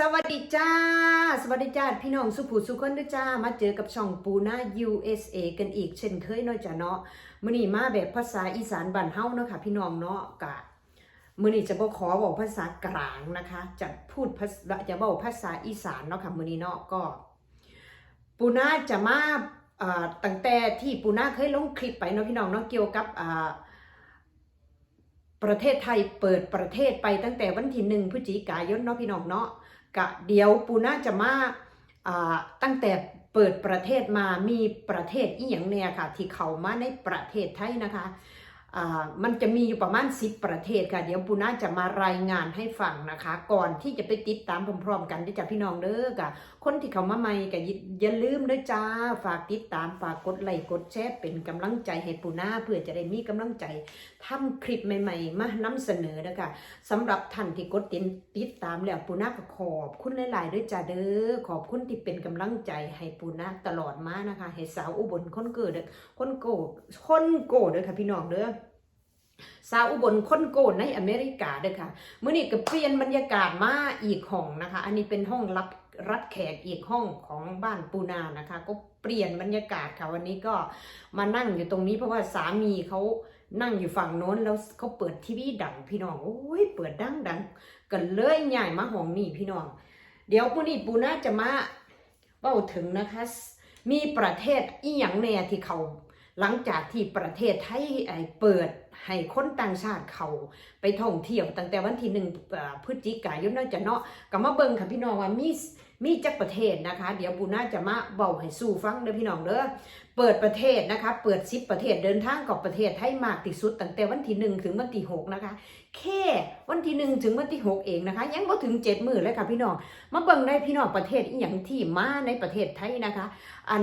สวัสดีจ้า สวัสดีจ้า พี่น้องสุภูสุคนด้วยจ้า มาเจอกับช่องปูนา USA กันอีกเช่นเคยเนาะจ้าเนาะมื้อนี้มาแบบภาษาอีสานบ้านเฮาเนาะค่ะ พี่น้องเนาะกะมื้อนี้จะบ่ขอบอกภาษากลางนะคะ จะพูดภาษาจะบอกภาษาอีสานเนาะค่ะมื้อนี้เนาะก็ ปูนาจะมาตั้งแต่ที่ปูนาเคยลงคลิปไปเนาะพี่น้องเนาะเกี่ยวกับอ่าประเทศไทยเปิดประเทศไปตั้งแต่วันที่หนึ่งพฤศจิกายนเนาะพี่น้องเนาะ กะเดี๋ยวปูน่าจะมาตั้งแต่เปิดประเทศมามีประเทศอีหยังเนี่ยค่ะ ที่เขามาในประเทศไทยนะคะ มันจะมีอยู่ประมาณ 10 ประเทศค่ะ เดี๋ยวปูน่าจะมารายงานให้ฟังนะคะ ก่อนที่จะไปติดตามพร้อมๆกันด้วยจ้ะพี่น้องเด้อกะคนที่เขามาใหม่ก็อย่าลืมด้วยจ้า ฝากติดตามฝากกดไลค์กดแชร์เป็นกำลังใจให้ปูน่าเพื่อจะได้มีกำลังใจทำคลิปใหม่ๆ มานำเสนอนะคะสำหรับท่านที่กดติดติดตามแล้วปูนาก็ขอบคุณหลายๆด้วยจ้าเด้อขอบคุณที่เป็นกำลังใจให้ปูนาตลอดมานะคะให้สาวอุบลคนเกิดเด้อคนโกคนโกเด้อค่ะพี่น้องเด้อ สาวอุบลคนโกในอเมริกาเด้อค่ะเมื่อนี้ก็เปลี่ยนบรรยากาศมาอีกห้องนะคะ อันนี้เป็นห้องรับรัดแขกอีกห้องของบ้านปูนานะคะ ก็เปลี่ยนบรรยากาศค่ะวันนี้ก็มานั่งอยู่ตรงนี้เพราะว่าสามีเขานั่งอยู่ฝั่งโน้นแล้วเขาเปิดทีวีดังพี่น้องโอ้ยเปิดดังดังกันเลยใหญ่มาห้องนี่พี่น้อง เดี๋ยวปูนี่ปูน่าจะมาเว้าถึงนะคะ มีประเทศอีหยังแน่ที่เขาหลังจากที่ประเทศไทยไอเปิด ให้คนต่างชาติเขาไปท่องเที่ยวตั้งแต่วันที่หนึ่งพฤศจิกายนเนาจะเนาะก็มาเบิ่งค่ะพี่น้องว่ามีมีจักประเทศนะคะ เดี๋ยวปูน่าจะมาเบาให้สู้ฟังเด้อพี่น้องเด้อเปิดประเทศนะคะ เปิดซิปประเทศเดินทางกับประเทศไทยมากที่สุดตั้งแต่วันที่หนึ่งถึงวันที่หกนะคะ แค่วันที่หนึ่งถึงวันที่หกเองนะคะ ยังบ่ถึงเจ็ดมือเลยค่ะพี่น้องมาเบิ่งได้พี่น้องประเทศอีหยังที่มาในประเทศไทยนะคะ อัน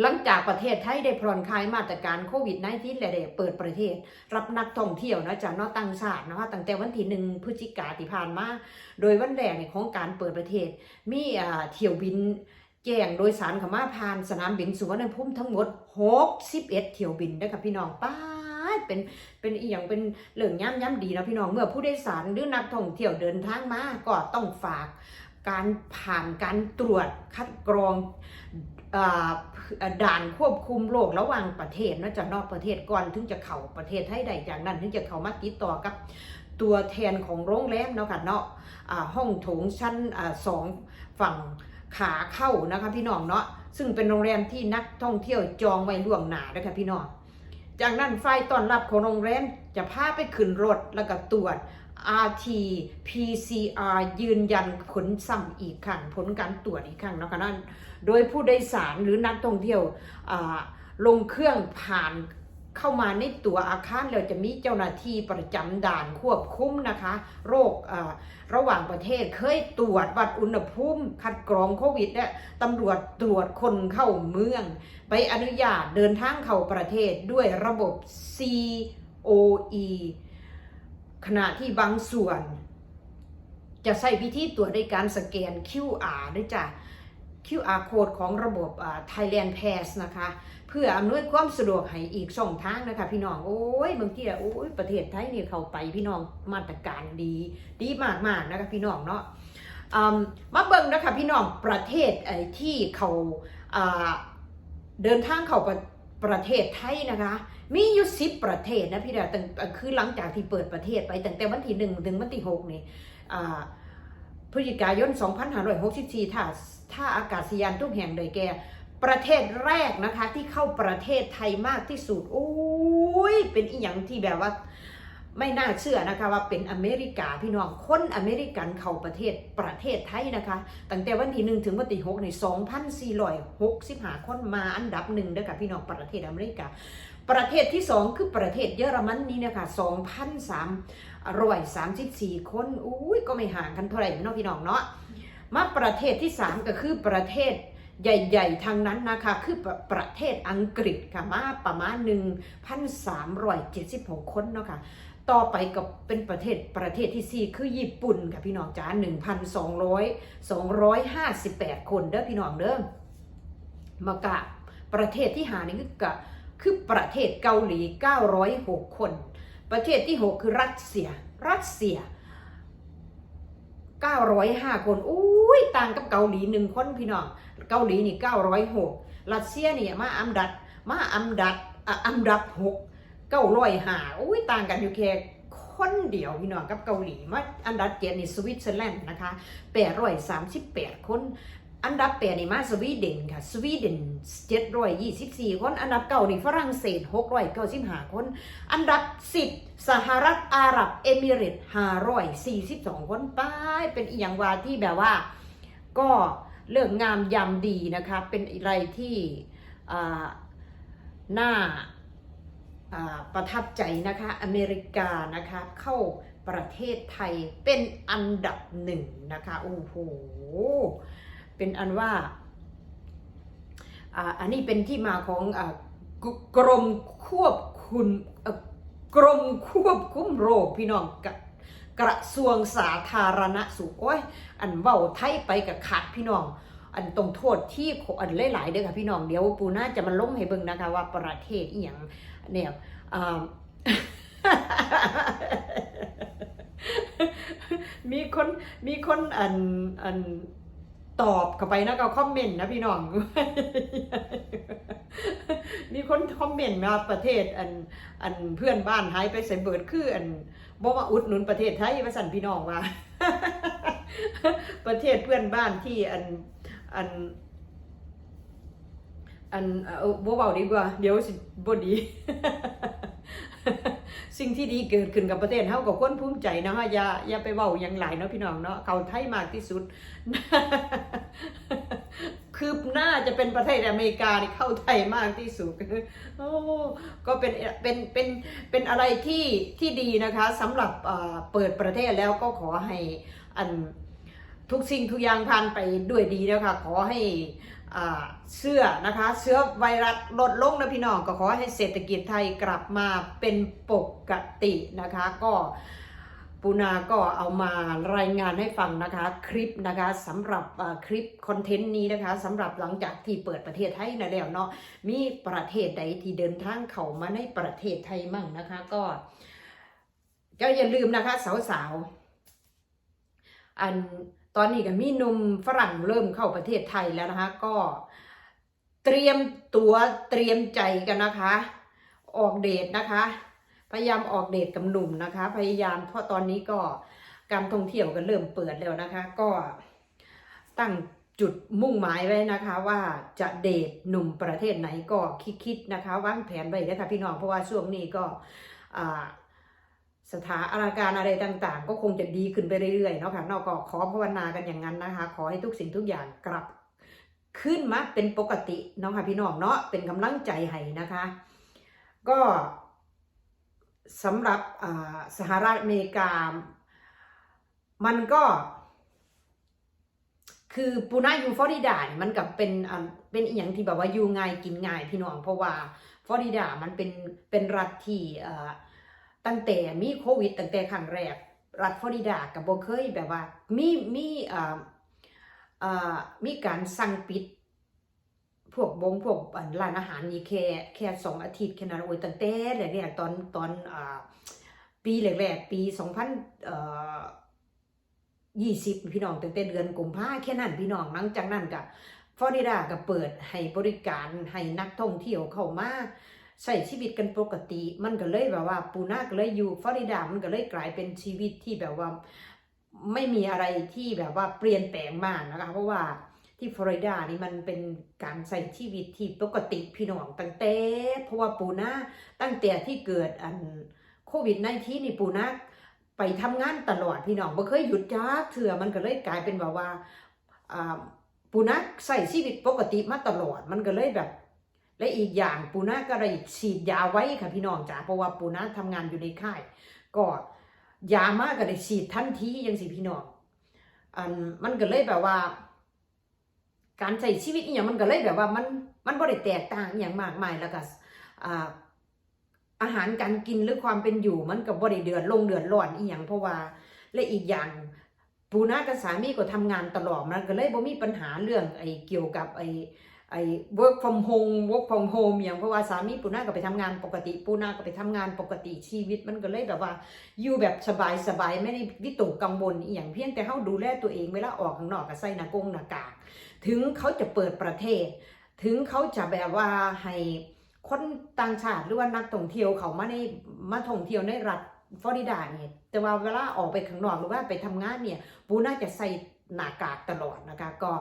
หลังจากประเทศไทยได้ผ่อนคลายมาตรการโควิด -19 และได้เปิดประเทศ รับนักท่องเที่ยวนะจากนอกต่างชาตินะคะตั้งแต่วันที่หนึ่งพฤศจิกาที่ผ่านมา โดยวันแรกเนี่ยของการเปิดประเทศ มีอ่าเที่ยวบินแจ้งโดยสารขามาผ่านสนามบินสุวรรณภูมิทั้งหมด 61 เที่ยวบินนะคะพี่น้องป้าเป็นเป็นอีหยังเป็นเรื่องย่ำย่ำดีนะพี่น้องเมื่อผู้โดยสารหรือนักท่องเที่ยวเดินทางมาก็ต้องฝากการผ่านการตรวจคัดกรอง ด่านควบคุมโรคระหว่างประเทศนะจากนอกประเทศก่อนถึงจะเข้าประเทศไทยได้จากนั้น ถึงจะเข้ามาติดต่อกับตัวแทนของโรงแรมเนาะค่ะเนาะห้องโถงชั้นอสองฝั่งขาเข้านะคะพี่น้องเนาะซึ่งเป็นโรงแรมที่นักท่องเที่ยวจองไว้ล่วงหน้านะคะพี่น้องจากนั้นฝ่ายต้อนรับของโรงแรมจะพาไปขึ้นรถแล้วก็ตรวจ RT PCR ยืนยันผลซ้ำอีกครั้งผลการตรวจอีกครั้งนะคะนั่นโดยผู้โดยสารหรือนักท่องเที่ยวลงเครื่องผ่านเข้ามาในตัวอาคารแล้วจะมีเจ้าหน้าที่ประจำด่านควบคุมนะคะ โรคระหว่างประเทศเคยตรวจวัดอุณหภูมิคัดกรองโควิดเนี่ยตำรวจตรวจคนเข้าเมืองไปอนุญาตเดินทางเข้าประเทศด้วยระบบ COE ขณะที่บางส่วน จะใช้พิธีตรวจในการสแกน QR ด้วยจ้ะ QR code ของระบบ Thailand Pass นะคะ เพื่ออำนวยความสะดวกให้อีกช่องทางนะคะ พี่น้อง โอ้ยบางทีอะโอ้ยประเทศไทยเนี่ยเข้าไปพี่น้องมาตรการดี ดีมากๆนะคะพี่น้องเนาะอืมมาเบิ่งนะคะพี่น้องประเทศไอ้ที่เขาอ่าเดินทางเข้า ประเทศไทยนะคะ มีอยู่สิบประเทศนะพี่ดาตั้งคือหลังจากที่เปิดประเทศไปตั้งแต่วันที่หนึ่งถึงวันที่หกนี่พฤศจิกายน 2564ถ้าถ้าอากาศยานทุกแห่งเลยแกประเทศแรกนะคะที่เข้าประเทศไทยมากที่สุดโอ้ยเป็นอีหยังที่แบบว่า ไม่น่าเชื่อนะคะว่าเป็นอเมริกาพี่น้องคนอเมริกันเข้าประเทศประเทศไทยนะคะ ตั้งแต่วันที่หนึ่งถึงวันที่หกในสองพันสี่ร้อยหกสิบห้าคนมาอันดับหนึ่งเด้อค่ะพี่น้องประเทศอเมริกา ประเทศที่สองคือประเทศเยอรมันนี่นะคะสองพันสามร้อยสามสิบสี่คนอุ้ยก็ไม่ห่างกันเท่าไหร่เนาะพี่น้องเนาะมาประเทศที่3ก็คือประเทศใหญ่ๆทางนั้นนะคะ คือประประเทศอังกฤษค่ะมาประมาณ 1,376 คนเนาะค่ะ ต่อไปก็เป็นประเทศประเทศที่ 4 คือญี่ปุ่นค่ะพี่น้องจ้า1,200 258 คนเด้อพี่น้องเด้อมากะประเทศที่หานี่คือกะคือประเทศเกาหลี 906 คน ประเทศที่ 6 คือรัสเซีย รัสเซีย 905 คนอุ้ยต่างกับเกาหลีหนึ่งคนพี่น้อง เกาหลีนี่ 906 รัสเซียนี่มาอันดับมาอันดับอันดับ 6 905อุ้ยต่างกันอยู่แค่คนเดียวพี่น้องกับเกาหลีมาอันดับเจ็ดนี่สวิตเซอร์แลนด์นะคะ838คนอันดับแปดนี่มาสวีเดนค่ะสวีเดน724คน อันดับเก้านี่ฝรั่งเศส695คน อันดับ10สหรัฐอาหรับเอมิเรตส์542คนป้ายเป็นอีหยังว่าที่แบบว่า ก็เลือกงามยามดีนะคะ เป็นอะไรที่น่า ประทับใจนะคะอเมริกานะคะเข้าประเทศไทยเป็นอันดับหนึ่งนะคะโอ้โหเป็นอันว่าอันนี้เป็นที่มาของกรมควบคุมกรมควบคุมโรคพี่น้องกะกระทรวงสาธารณสุขโอ้ยอันเว้าไทยไปกับขาดพี่น้อง อันตรงโทษที่อันหลายๆเด้อค่ะพี่น้องเดี๋ยวปูน่าจะมาลงให้เบิ่งนะคะว่าประเทศอีหยังเนี่ยมีคนมีคนอันอันตอบเข้าไปนะก็คอมเมนต์นะพี่น้อง มีคนคอมเมนต์มาประเทศอันอันเพื่อนบ้านหายไปใส่เบิดคืออันบ่มาอุดหนุนประเทศไทยว่าสั่นพี่น้องว่า ประเทศเพื่อนบ้านที่อัน อัน อันเออบ่เบาดีกว่า เดี๋ยวสิบ่ดี สิ่งที่ดีเกิดขึ้นกับประเทศเฮาก็ควรภูมิใจนะฮะอย่าอย่าไปเว้าหยังหลายเนาะพี่น้องเนาะเขาไทยมากที่สุด คือน่าจะเป็นประเทศอเมริกาที่เข้าไทยมากที่สุดโอ้ก็เป็นเป็นเป็นเป็นอะไรที่ที่ดีนะคะสำหรับเปิดประเทศแล้วก็ขอให้อัน ทุกสิ่งทุกอย่างผ่านไปด้วยดีนะคะขอให้เสื้อนะคะเชื้อไวรัสลดลงนะพี่น้องก็ขอให้เศรษฐกิจไทยกลับมาเป็นปกตินะคะ ก็ปูนาก็เอามารายงานให้ฟังนะคะคลิปนะคะสำหรับคลิปคอนเทนต์นี้นะคะสำหรับหลังจากที่เปิดประเทศไทยนะแล้วเนาะมีประเทศใดที่เดินทางเข้ามาในประเทศไทยมั่งนะคะ ก็ก็อย่าลืมนะคะสาวๆอัน ตอนนี้ก็มีหนุ่มฝรั่งเริ่มเข้าประเทศไทยแล้วนะคะ ก็เตรียมตัวเตรียมใจกันนะคะ ออกเดทนะคะ พยายามออกเดทกับหนุ่มนะคะ พยายามเพราะตอนนี้ก็การท่องเที่ยวก็เริ่มเปิดแล้วนะคะ ก็ตั้งจุดมุ่งหมายไว้นะคะว่าจะเดทหนุ่มประเทศไหนก็คิดๆนะคะวางแผนไว้นะคะพี่น้องเพราะว่าช่วงนี้ก็อ่า สถานการอะไรต่างๆ ก็คงจะดีขึ้นไปเรื่อยๆเนาะค่ะนอกก็ขอภาวนากันอย่างนั้นนะคะ ขอให้ทุกสิ่งทุกอย่างกลับ ขึ้นมาเป็นปกติเนาะค่ะพี่น้องเนาะเป็นกำลังใจให้นะคะ ก็สำหรับสหรัฐอเมริกา มันก็คือปูน่าอยู่ฟลอริดาเนี่ยมันกับเป็นเป็นอีหยังที่แบบว่าอยู่ง่ายกินง่ายพี่น้องเพราะว่าฟลอริดามันเป็นเป็นรัฐที่อ่ ตั้งแต่มีโควิดตั้งแต่ครั้งแรก รัฐฟลอริดากับบเคยแบบว่า มีมีอ่าอ่ามีการสั่งปิด พวกบงพวกร้านอาหารนี่แค่แค่สองอาทิตย์แค่นั้นโอ้ยตั้งแต่แรกๆตอนตอนอ่าปีแรกๆปีสองพันอ่อยี่สิบพี่น้องตั้งแต่เดือนกุมภาแค่นั้นพี่น้องหลังจากนั้นก็ฟลอริดาก็เปิดให้บริการให้นักท่องเที่ยวเข้ามา ใช้ชีวิตกันปกติ มันก็เลยแบบว่า ปูนาก็เลยอยู่ฟลอริดามันก็เลยกลายเป็นชีวิตที่แบบว่าไม่มีอะไรที่แบบว่าเปลี่ยนแปลงมากนะคะ เพราะว่าที่ฟลอริดานี่มันเป็นการใช้ชีวิตที่ปกติพี่น้องตั้งแต่เพราะว่าปูนาตั้งแต่ที่เกิดอันโควิดในที่นี่ปูนาไปทำงานตลอดพี่น้องบ่เคยหยุดจ้าเถื่อมันก็เลยกลายเป็นแบบว่าปูนาใส่ชีวิตปกติมาตลอด มันก็เลยแบบ และอีกอย่างปูนาก็เลยฉีดยาไว้ค่ะพี่น้องจ๋าเพราะว่าปูนาทำงานอยู่ในค่าย ก็ยามากก็ได้ฉีดทันทียังสิพี่น้องอันมันก็เลยแบบว่า การใช้ชีวิตอย่างมันก็เลยแบบว่ามันมันบ่ได้แตกต่างอย่างมากมายแล้วก็อาอาหารการกินหรือความเป็นอยู่มันก็บ่ได้เดือดลงเดือดร้อนอีหยังเพราะว่าและอีกอย่างปูนากับสามีก็ทำงานตลอดมันก็เลยบ่มีปัญหาเรื่องไอ้เกี่ยวกับไอ้ ไอ้ work from home work from home อย่างเพราะว่าสามีปูนาก็ไปทำงานปกติปูนาก็ไปทำงานปกติชีวิตมันก็เลยแบบว่าอยู่แบบสบายสบายไม่ได้วิตกกังวลอหย่างเพียงแต่เขาดูแลตัวเองเวลาออกข้างนอกก็ใส่หน้ากงหน้ากาก ถึงเขาจะเปิดประเทศ ถึงเขาจะแบบว่าให้คนต่างชาติหรือว่านักท่องเที่ยวเขามาในมาท่องเที่ยวในรัฐฟลอริดาเนี่ยแต่ว่าเวลาออกไปข้างนอกหรือว่าไปทำงานเนี่ยปูน่าจะใส่หน้ากากตลอดนะคะก็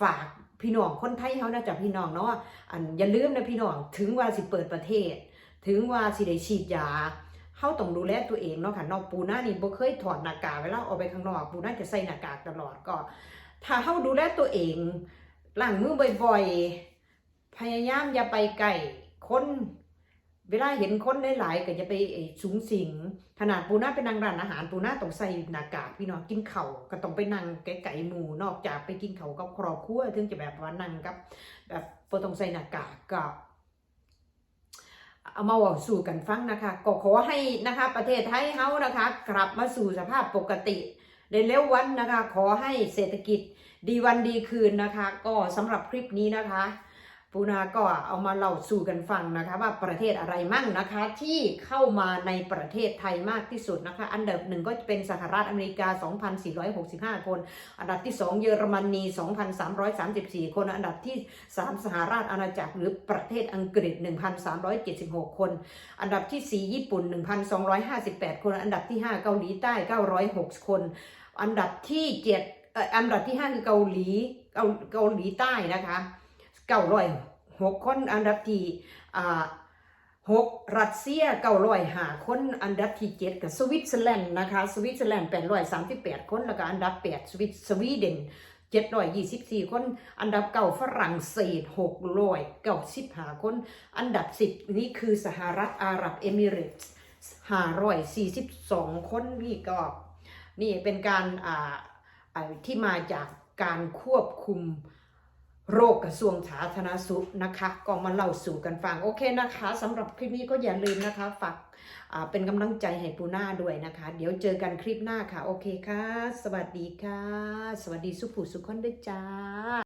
ฝาก พี่น้องคนไทยเขานะจ๊ะพี่น้องเนาะอันอย่าลืมนะพี่น้องถึงว่าสิเปิดประเทศ ถึงว่าสิได้ฉีดยาเขาต้องดูแลตัวเองเนาะค่ะนอกปูน่านี่บ่เคยถอดหน้ากากเวลาออกไปข้างนอกปูน่าจะใส่หน้ากากตลอดก็ ถ้าเขาดูแลตัวเองล้างมือบ่อยๆพยายามอย่าไปไกลคน เวลาเห็นคนหลายๆก็อย่าไปไอ้สูงสิง ขนาดปูน่าไปนั่งร้านอาหารปูน่าต้องใส่หน้ากากพี่น้องกินเข่าก็ต้องไปนั่งไกลๆหมู่นอกจากไปกินเขากับครอบครัวถึงจะแบบว่านั่งกับ แบบต้องใส่หน้ากากก็เอามาเว่าสู่กันฟังนะคะ ก็ขอให้นะคะ ประเทศไทยเฮานะคะ กลับมาสู่สภาพปกติในเร็ววันนะคะ ขอให้เศรษฐกิจดีวันดีคืนนะคะ ก็สำหรับคลิปนี้นะคะ ปูนาก็เอามาเล่าสู่กันฟังนะคะว่าประเทศอะไรมั่งนะคะที่เข้ามาในประเทศไทยมากที่สุดนะคะ อันดับหนึ่งก็จะเป็นสหรัฐอเมริกา 2,465 คน อันดับที่ 2 เยอรมนี 2,334 คน อันดับที่ 3 สหราชอาณาจักรหรือประเทศอังกฤษ 1,376 คน อันดับที่ 4 ญี่ปุ่น 1,258 คน อันดับที่ 5 เกาหลีใต้ 906 คน อันดับที่7เอ่ออันดับที่ 5 คือเกาหลีเกาหลีใต้นะคะ เก้าร้อยหกคนอันดับที่หกรัสเซียเก้าร้อยห้าคนอันดับที่เจ็ดกับสวิตเซอร์แลนด์นะคะสวิตเซอร์แลนด์แปดร้อยสามสิบแปดคนแล้วก็อันดับแปดสวิตสวีเดนเจ็ดร้อยยี่สิบสี่คน อันดับเก้าฝรั่งเศสหกร้อยเก้าสิบห้าคน อันดับสิบนี่คือสหรัฐอาหรับเอมิเรตส์ห้าร้อยสี่สิบสองคนนี่ก็ นี่เป็นการอ่าที่มาจากการควบคุม โรคกระทรวงสาธารณสุขนะคะก็มาเล่าสู่กันฟังโอเคนะคะสำหรับคลิปนี้ก็อย่าลืมนะคะฝากเป็นกำลังใจให้ปูน่าด้วยนะคะ เดี๋ยวเจอกันคลิปหน้าค่ะ โอเคค่ะ สวัสดีค่ะ สวัสดีสุภูสุขคนด้วยจ้า